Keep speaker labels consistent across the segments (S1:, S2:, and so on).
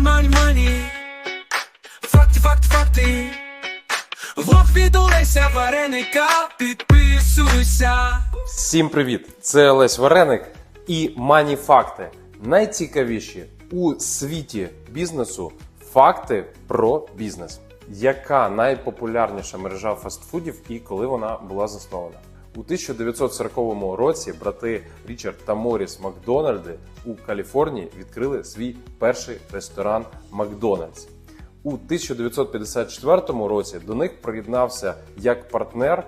S1: мані, мані, мані. Факти, факти, факти. Лоб відулися вареника, підписуйся.
S2: Всім привіт! Це Олесь Вареник і Маніфакти. Найцікавіші у світі бізнесу факти про бізнес. Яка найпопулярніша мережа фастфудів і коли вона була заснована? У 1940 році брати Річард та Моріс Макдональди у Каліфорнії відкрили свій перший ресторан Макдональдс. У 1954 році до них приєднався як партнер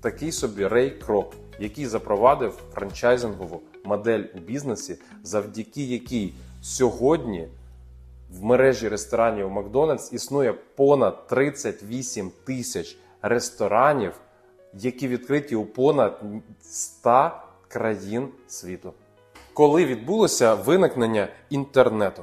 S2: такий собі Рей Кроп, який запровадив франчайзингову модель у бізнесі, завдяки якій сьогодні в мережі ресторанів Макдональдс існує понад 38 тисяч ресторанів, які відкриті у понад 100 країн світу. Коли відбулося виникнення інтернету?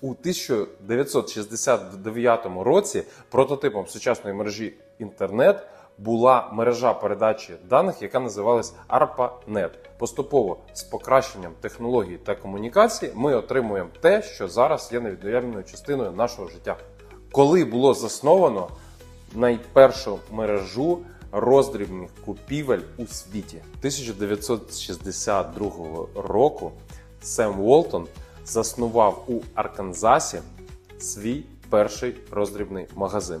S2: У 1969 році прототипом сучасної мережі інтернет була мережа передачі даних, яка називалась ARPANET. Поступово з покращенням технологій та комунікацій ми отримуємо те, що зараз є невід'ємною частиною нашого життя. Коли було засновано найпершу мережу роздрібних купівель у світі 1962 року Сем Волтон заснував у Арканзасі свій перший роздрібний магазин.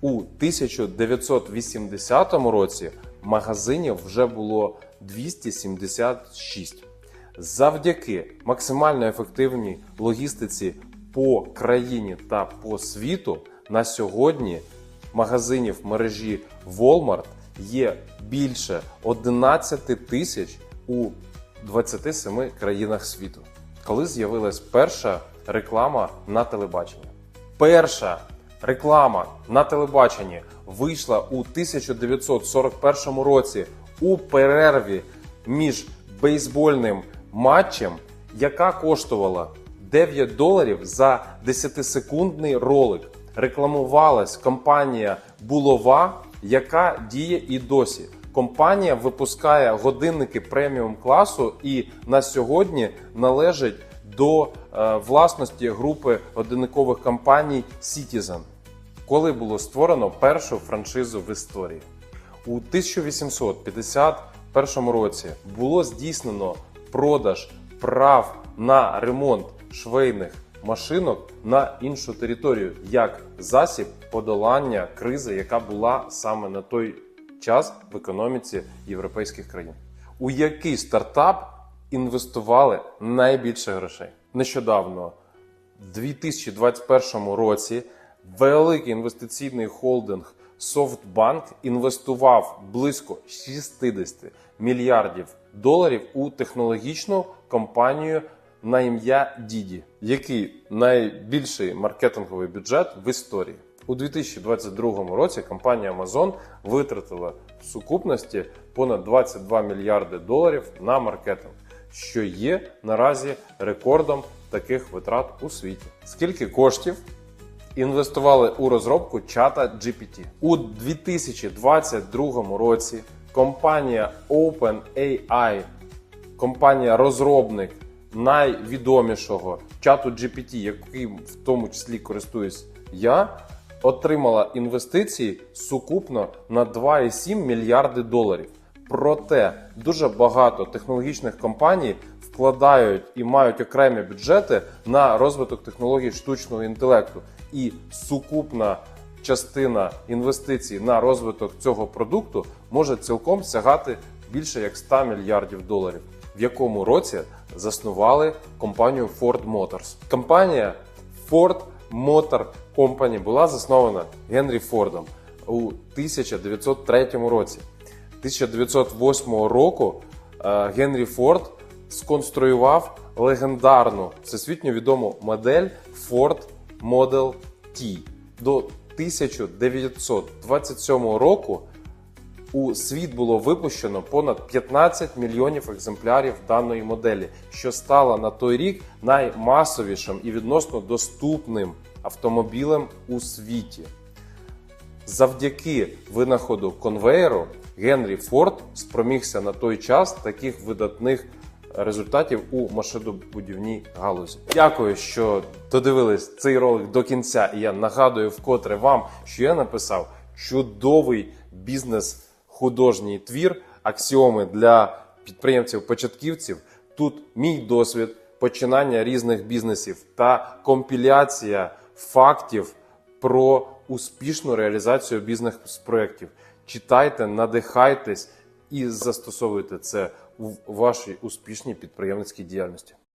S2: У 1980 році магазинів вже було 276. Завдяки максимально ефективній логістиці по країні та по світу на сьогодні магазинів мережі Walmart є більше 11 тисяч у 27 країнах світу. Коли з'явилась перша реклама на телебаченні? Перша реклама на телебаченні вийшла у 1941 році у перерві між бейсбольним матчем, яка коштувала 9 доларів за 10-секундний ролик. Рекламувалась компанія Булова, яка діє і досі. Компанія випускає годинники преміум класу і на сьогодні належить до е, власності групи годинникових компаній Citizen, коли було створено першу франшизу в історії. У 1851 році було здійснено продаж прав на ремонт швейних машинок на іншу територію як засіб подолання кризи, яка була саме на той час в економіці європейських країн. У який стартап інвестували найбільше грошей? Нещодавно, в 2021 році, великий інвестиційний холдинг SoftBank інвестував близько 60 мільярдів доларів у технологічну компанію на ім'я Діді, який найбільший маркетинговий бюджет в історії. У 2022 році компанія Amazon витратила в сукупності понад 22 мільярди доларів на маркетинг, що є наразі рекордом таких витрат у світі. Скільки коштів інвестували у розробку чата GPT? У 2022 році компанія OpenAI, компанія розробник найвідомішого чату GPT, яким в тому числі користуюсь я, отримала інвестиції сукупно на 2,7 мільярди доларів. Проте дуже багато технологічних компаній вкладають і мають окремі бюджети на розвиток технологій штучного інтелекту, і сукупна частина інвестицій на розвиток цього продукту може цілком сягати більше як 100 мільярдів доларів. В якому році заснували компанію Ford Motors. Компанія Ford Motor Company була заснована Генрі Фордом у 1903 році. 1908 року е, Генрі Форд сконструював легендарну всесвітньо відому модель Ford Model T. До 1927 року у світ було випущено понад 15 мільйонів екземплярів даної моделі, що стало на той рік наймасовішим і відносно доступним автомобілем у світі. Завдяки винаходу конвеєру Генрі Форд спромігся на той час таких видатних результатів у машинобудівній галузі. Дякую, що додивились цей ролик до кінця. І я нагадую вкотре вам, що я написав чудовий бізнес художній твір, аксіоми для підприємців-початківців. Тут мій досвід починання різних бізнесів та компіляція фактів про успішну реалізацію бізнес-проєктів. Читайте, надихайтесь і застосовуйте це у вашій успішній підприємницькій діяльності.